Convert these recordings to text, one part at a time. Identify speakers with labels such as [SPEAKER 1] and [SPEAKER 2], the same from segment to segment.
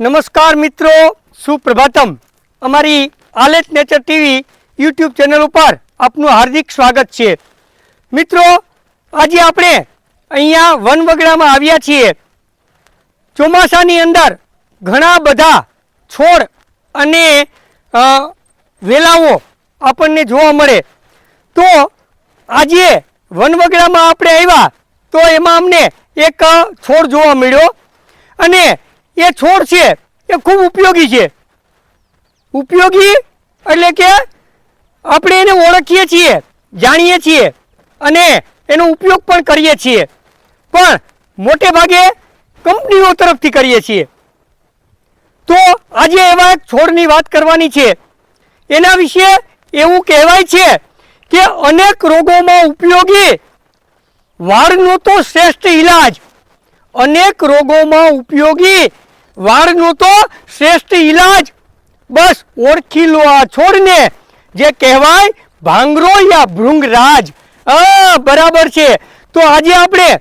[SPEAKER 1] નમસ્કાર મિત્રો, સુપ્રભાતમ. અમારી આલેટ નેચર ટીવી યુટ્યુબ ચેનલ ઉપર આપનું હાર્દિક સ્વાગત છે. મિત્રો, આજે આપણે અહીંયા વનવગડામાં આવ્યા છીએ. ચોમાસાની અંદર ઘણા બધા છોડ અને વેલાઓ આપણને જોવા મળે. તો આજે વનવગડામાં આપણે આવ્યા તો એમાં અમને એક છોડ જોવા મળ્યો. અને એ છોડ છે, એ ખૂબ ઉપયોગી છે. ઉપયોગી એટલે કે આપણે એને ઓળખીએ છીએ, જાણીએ છીએ અને એનો ઉપયોગ પણ કરીએ છીએ. પણ મોટે ભાગે કંપનીઓ તરફથી કરીએ છીએ. તો આજે એવા એક છોડની વાત કરવાની છે. એના વિશે એવું કહેવાય છે કે અનેક રોગોમાં ઉપયોગી વાળનો તો શ્રેષ્ઠ ઈલાજ. અનેક રોગોમાં ઉપયોગી વાળનો તો શ્રેષ્ઠ ઈલાજ. બસ ઓળખી લો આ છોડને. જે કહેવાય ભાંગરો યા ભૃંગરાજ. અ, બરાબર છે. તો આજે આપણે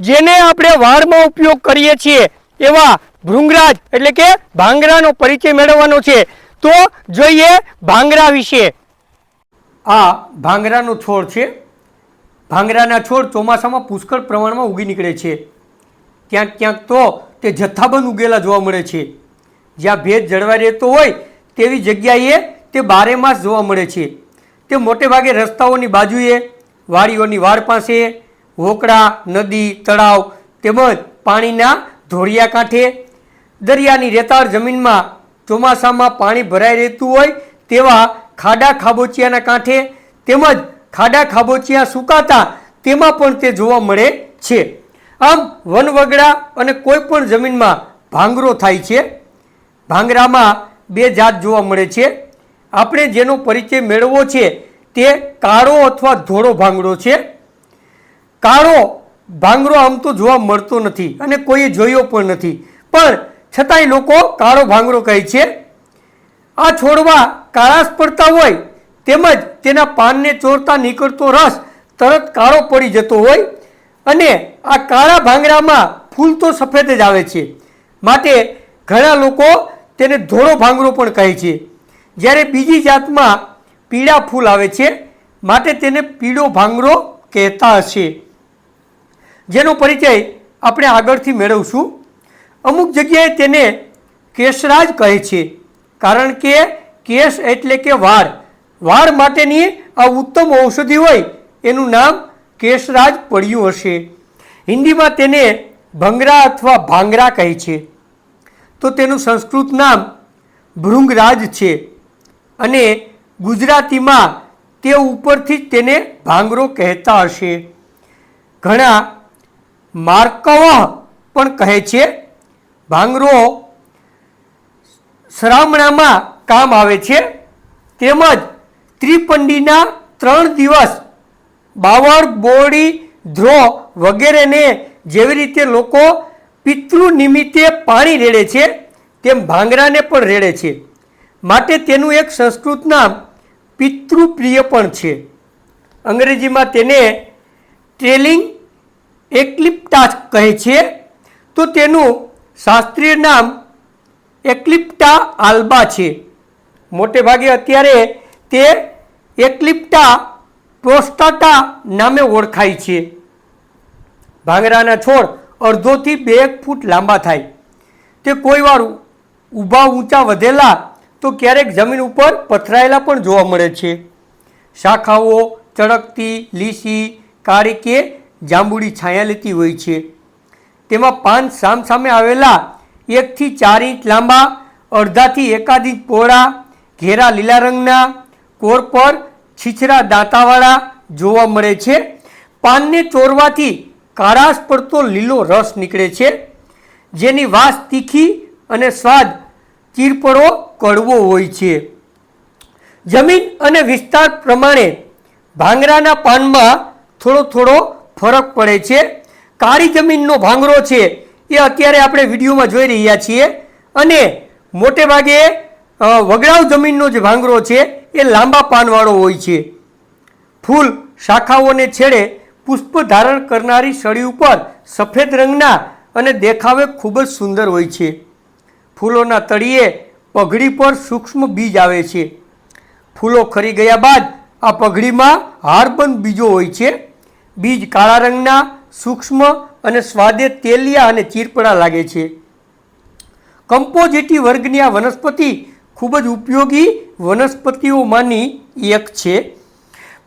[SPEAKER 1] જેને આપણે વાળમાં ઉપયોગ કરીએ છીએ એવા ભૃંગરાજ, એટલે કે ભાંગરાનો પરિચય મેળવવાનો છે. તો જોઈએ ભાંગરા વિશે. આ ભાંગરાનો છોડ છે. ભાંગરાના છોડ ચોમાસામાં પુષ્કળ પ્રમાણમાં ઉગી નીકળે છે. ક્યાંક ક્યાંક તો તે જથ્થાબંધ ઉગેલા જોવા મળે છે. જ્યાં ભેદ જળવાઈ રહેતો હોય તેવી જગ્યાએ તે બારે માસ જોવા મળે છે. તે મોટે ભાગે રસ્તાઓની બાજુએ, વાડીઓની વાડ પાસે હોકડા નદી, તળાવ તેમજ પાણીના ધોળિયા કાંઠે. દરિયાની રેતાળ જમીનમાં ચોમાસામાં પાણી ભરાઈ રહેતું હોય તેવા ખાડા ખાબોચિયાના કાંઠે તેમજ ખાડા ખાબોચિયા સુકાતા તેમાં પણ તે જોવા મળે છે. આમ વનવગડા અને કોઈ પણ જમીનમાં ભાંગરો થાય છે. ભાંગરામાં બે જાત જોવા મળે છે. આપણે જેનો પરિચય મેળવવો છે તે કાળો અથવા ધોળો ભાંગરો છે. કાળો ભાંગરો આમ તો જોવા મળતો નથી અને કોઈએ જોયો પણ નથી. પણ છતાંય લોકો કાળો ભાંગરો કહે છે. આ છોડવા કાળાશ પડતા હોય તેમજ તેના પાનને ચોરતા નીકળતો રસ તરત કાળો પડી જતો હોય અને આ કાળા ભાંગરામાં ફૂલ તો સફેદ જ આવે છે. માટે ઘણા લોકો તેને ધોળો ભાંગરો પણ કહે છે. જ્યારે બીજી જાતમાં પીળા ફૂલ આવે છે, માટે તેને પીળો ભાંગરો કહેતા હશે. જેનો પરિચય આપણે આગળથી મેળવશું. અમુક જગ્યાએ તેને કેશરાજ કહે છે, કારણ કે કેશ એટલે કે વાળ. વાળ માટેની આ ઉત્તમ ઔષધિ હોય, એનું નામ કેશરાજ પડ્યું હશે. હિન્દીમાં તેને ભંગરા અથવા ભાંગરા કહે છે. તો તેનું સંસ્કૃત નામ ભૃંગરાજ છે અને ગુજરાતીમાં તે ઉપરથી જ તેને ભાંગરો કહેતા હશે. ઘણા માર્કવ પણ કહે છે, ભાંગરો સરામણામાં કામ આવે છે. તેમજ ત્રિપંડીના ત્રણ દિવસ બાવળ, બોડી ધ્રો વગેરેને જેવી રીતે લોકો પિતૃ નિમિત્તે પાણી રેડે છે, તેમ ભાંગરાને પણ રેડે છે. માટે તેનું એક સંસ્કૃત નામ પિતૃપ્રિય પણ છે. અંગ્રેજીમાં તેને ટ્રેલિંગ એક્લિપ્ટાસ કહે છે. તો તેનું શાસ્ત્રીય નામ એક્લિપ્ટા આલ્બા છે. મોટે ભાગે અત્યારે તે એક્લિપ્ટા પ્રોસ્ટાટા નામે ઓળખાય છે. ભાંગરાના છોડ અડધોથી બે ફૂટ લાંબા થાય. તે કોઈ વાર ઊભા ઊંચા વધેલા તો ક્યારેક જમીન ઉપર પથરાયેલા પણ જોવા મળે છે. શાખાઓ ચળકતી, લીસી, કાળી કે જાંબુડી છાયા લેતી હોય છે. તેમાં પાન સામસામે આવેલા એકથી ચાર ઇંચ લાંબા, અડધાથી એકાદ ઇંચ પહોળા, ઘેરા લીલા રંગના કોર પર છીછરા દાંતાવાળા જોવા મળે છે. પાનને ચોરવાથી કાળાશ પડતો લીલો રસ નીકળે છે. જેની વાસ તીખી અને સ્વાદ ચીરપડો કડવો હોય છે. જમીન અને વિસ્તાર પ્રમાણે ભાંગરાના પાનમાં થોડો થોડો ફરક પડે છે. કાળી જમીનનો ભાંગરો છે એ અત્યારે આપણે વિડીયોમાં જોઈ રહ્યા છીએ. અને મોટે ભાગે વગડાવ જમીનનો જે ભાંગરો છે એ લાંબા પાનવાળો હોય છે. ફૂલ શાખાઓને છેડે પુષ્પ ધારણ કરનારી સળી ઉપર સફેદ રંગના અને દેખાવે ખૂબ જ સુંદર હોય છે. ફૂલોના તળિયે પગડી પર સૂક્ષ્મ બીજ આવે છે. ફૂલો ખરી ગયા બાદ આ પગડીમાં હારબંધ બીજો હોય છે. બીજ કાળા રંગના, સૂક્ષ્મ અને સ્વાદે તેલિયા અને ચીરપડા લાગે છે. કમ્પોઝિટી વર્ગની આ વનસ્પતિ ખૂબ જ ઉપયોગી વનસ્પતિઓમાંની એક છે.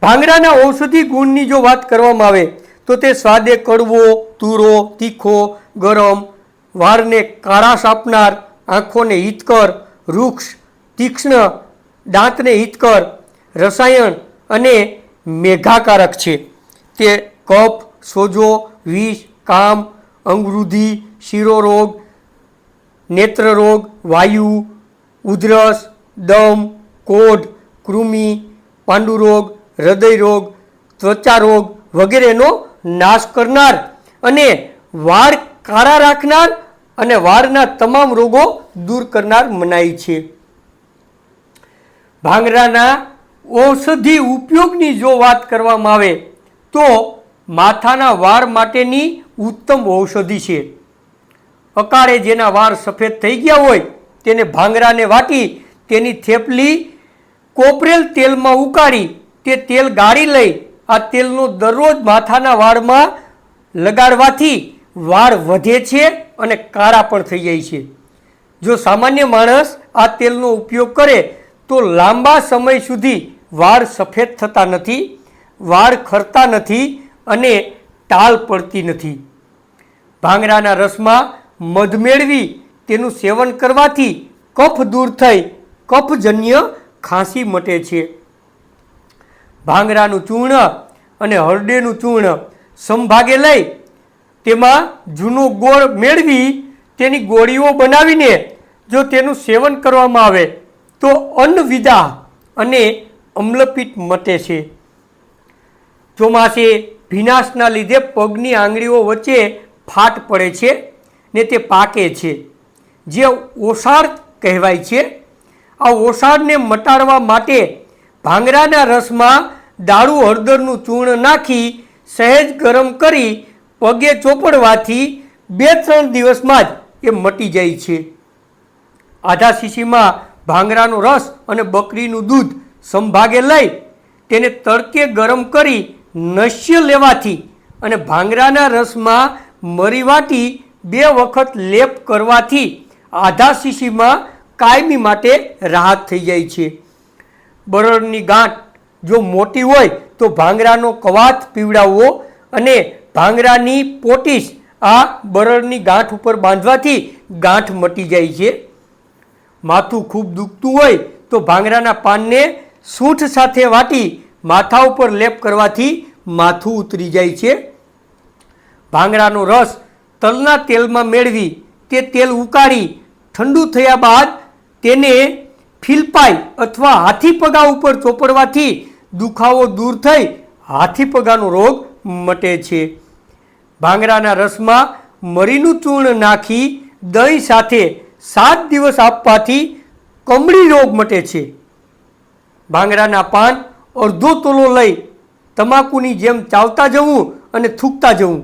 [SPEAKER 1] ભાંગડાના ઔષધિ ગુણની જો વાત કરવામાં આવે, તો તે સ્વાદે કડવો, તુરો, તીખો, ગરમ વાળને કાળાશ આપનાર, આંખોને હિતકર વૃક્ષ તીક્ષ્ણ, દાંતને હિતકર, રસાયણ અને મેઘાકારક છે. તે કફ, સોજો, વિષ, કામ અંગવૃદ્ધિ શિરોરોગ, નેત્રરોગ, વાયુ ઉધરસ, દમ, કોઢ, કૃમિ, પાંડુરોગ, હૃદયરોગ ત્વચા રોગ વગેરેનો નાશ કરનાર અને વાળ કાળા રાખનાર અને વાળના તમામ રોગો દૂર કરનાર મનાય છે. ભાંગરાના ઔષધિ ઉપયોગની જો વાત કરવામાં આવે તો માથાના વાળ માટેની ઉત્તમ ઔષધિ છે. અકાળે જેના વાળ સફેદ થઈ ગયા હોય તેને ભાંગરાને વાટી તેની થેપલી કોપરેલ તેલમાં ઉકાળી તે તેલ ગાળી લઈ આ તેલનો દરરોજ માથાના વાળમાં લગાડવાથી વાળ વધે છે અને કાળા પણ થઈ જાય છે. જો સામાન્ય માણસ આ તેલનો ઉપયોગ કરે તો લાંબા સમય સુધી વાળ સફેદ થતા નથી, વાળ ખરતા નથી અને ટાલ પડતી નથી. ભાંગરાના રસમાં મધ મેળવી તેનું સેવન કરવાથી કફ દૂર થઈ કફજન્ય ખાંસી મટે છે. ભાંગડાનું ચૂર્ણ અને હરડેનું ચૂર્ણ સંભાગે લઈ તેમાં જૂનો ગોળ મેળવી તેની ગોળીઓ બનાવીને જો તેનું સેવન કરવામાં આવે તો અન્નવિદા અને અમ્લપિત મટે છે. ચોમાસે ભીનાશના લીધે પગની આંગળીઓ વચ્ચે ફાટ પડે છે ને તે પાકે છે. જે ઓસાર કહેવાય છે. આ ઓસાડને મટાડવા માટે ભાંગરાના રસમાં દાળુ હળદરનું ચૂર્ણ નાખી સહેજ ગરમ કરી પગે ચોપડવાથી બે ત્રણ દિવસમાં જ એ મટી જાય છે. આધા શીશીમાં ભાંગરાનો રસ અને બકરીનું દૂધ સંભાગે લઈ તેને તડકે ગરમ કરી નશ્ય લેવાથી અને ભાંગરાના રસમાં મરી વાટી બે વખત લેપ કરવાથી આધા શીશીમાં કાયમી માટે રાહત થઈ જાય છે. બરડની ગાંઠ જો મોટી હોય તો ભાંગરાનો કવાથ પીવડાવવો અને ભાંગરાની પોટીસ આ બરડની ગાંઠ ઉપર બાંધવાથી ગાંઠ મટી જાય છે. માથું ખૂબ દુખતું હોય તો ભાંગરાના પાનને સૂંઠ સાથે વાટી માથા ઉપર લેપ કરવાથી માથું ઉતરી જાય છે. ભાંગરાનો રસ તલના તેલમાં મેળવી તે તેલ ઉકાળી ઠંડુ થયા બાદ તેને ફિલપાઈ અથવા હાથીપગા ઉપર ચોપડવાથી દુખાવો દૂર થઈ હાથીપગાનો રોગ મટે છે. ભાંગરાના રસમાં મરીનું ચૂર્ણ નાખી દહીં સાથે સાત દિવસ આપવાથી કમળી રોગ મટે છે. ભાંગરાના પાન અડધો તોલો લઈ તમાકુની જેમ ચાવતા જવું અને થૂકતા જવું.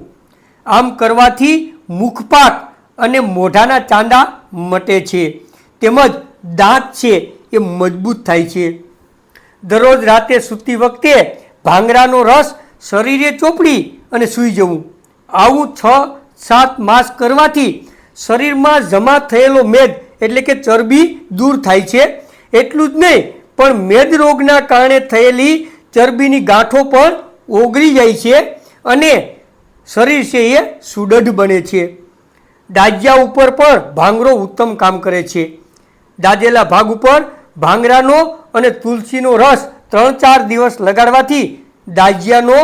[SPEAKER 1] આમ કરવાથી મુખપાક અને મોઢાના ચાંદા મટે છે. તેમજ દાંત છે એ મજબૂત થાય છે. દરરોજ રાતે સૂતી વખતે ભાંગરાનો રસ શરીરે ચોપડી અને સૂઈ જવું. આવું છ, સાત માસ કરવાથી શરીરમાં જમા થયેલો મેદ એટલે કે ચરબી દૂર થાય છે. એટલું જ નહીં, પણ મેદ રોગના કારણે થયેલી ચરબીની ગાંઠો પણ ઓગળી જાય છે અને શરીર છે એ સુદઢ બને છે. દાજ્યા ઉપર પણ ભાંગરો ઉત્તમ કામ કરે છે. દાદેલા ભાગ ઉપર ભાંગરાનો અને તુલસીનો રસ ત્રણ ચાર દિવસ લગાડવાથી દાજિયાનો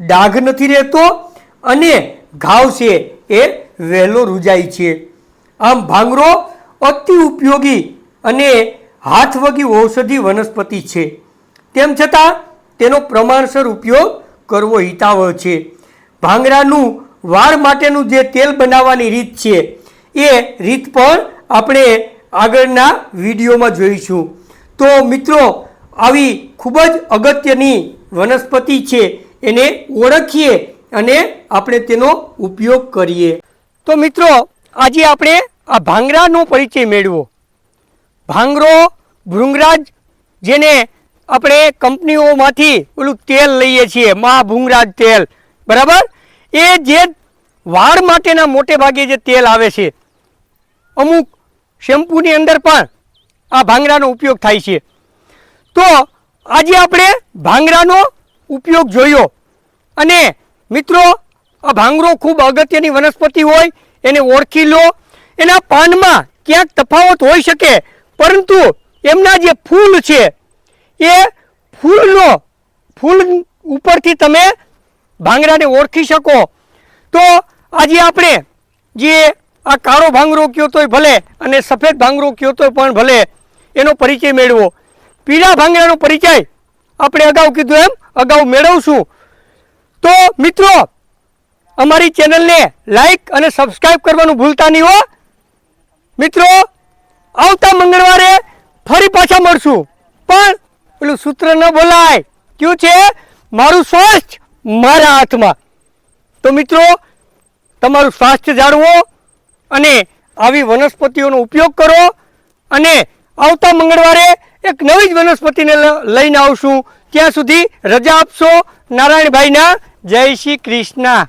[SPEAKER 1] ડાઘ નથી રહેતો અને ઘાવ છે એ વહેલો રૂજાય છે. આમ ભાંગરો અતિ ઉપયોગી અને હાથવગી ઔષધિ વનસ્પતિ છે. તેમ છતાં તેનો પ્રમાણસર ઉપયોગ કરવો હિતાવહ છે. ભાંગરાનું વાળ માટેનું જે તેલ બનાવવાની રીત છે, એ રીત પણ આપણે આગળના વિડીયોમાં જોઈશું. તો મિત્રો, આવી ખૂબ જ અગત્યની વનસ્પતિ છે, એને ઓળખીએ અને આપણે તેનો ઉપયોગ કરીએ. તો મિત્રો, આજે આપણે આ ભાંગરાનો પરિચય મેળવો. ભાંગરો ભૃંગરાજ, જેને આપણે કંપનીઓમાંથી ઓલું તેલ લઈએ છીએ, મા ભૃંગરાજ તેલ. બરાબર? એ જે વાળ માટેના મોટે ભાગે જે તેલ આવે છે, અમુક શેમ્પૂની અંદર પણ આ ભાંગરાનો ઉપયોગ થાય છે. તો આજે આપણે ભાંગરાનો ઉપયોગ જોયો. અને મિત્રો, આ ભાંગરો ખૂબ અગત્યની વનસ્પતિ હોય, એને ઓળખી લો. એના પાનમાં ક્યાંક તફાવત હોઈ શકે, પરંતુ એમના જે ફૂલ છે, એ ફૂલનો, ફૂલ ઉપરથી તમે ભાંગરાને ઓળખી શકો. તો આજે આપણે જે આ કાળો ભાંગરો કયો તોય ભલે અને સફેદ ભાંગરો કયો તોય પણ ભલે એનો પરિચય મેળવો. પીળા ભાંગરાનો પરિચય આપણે અગાઉ કીધું એમ, અગાઉ મેળવશું. તો મિત્રો, અમારી ચેનલને લાઈક અને સબસ્ક્રાઈબ કરવાનું ભૂલતા નહીં હો. મિત્રો, આવતા મંગળવારે ફરી પાછા મળશું. પણ પેલું સૂત્ર ન બોલાય. કયું છે? મારું સ્વાસ્થ્ય. મારા હાથમાં. તો મિત્રો, તમારું સ્વાસ્થ્ય જાળવો અને આવી વનસ્પતિઓનો ઉપયોગ કરો અને આવતા મંગળવારે એક નવી જ વનસ્પતિને લઈને આવશું. ત્યાં સુધી રજા આપશો. નારાયણભાઈના જય શ્રી કૃષ્ણ.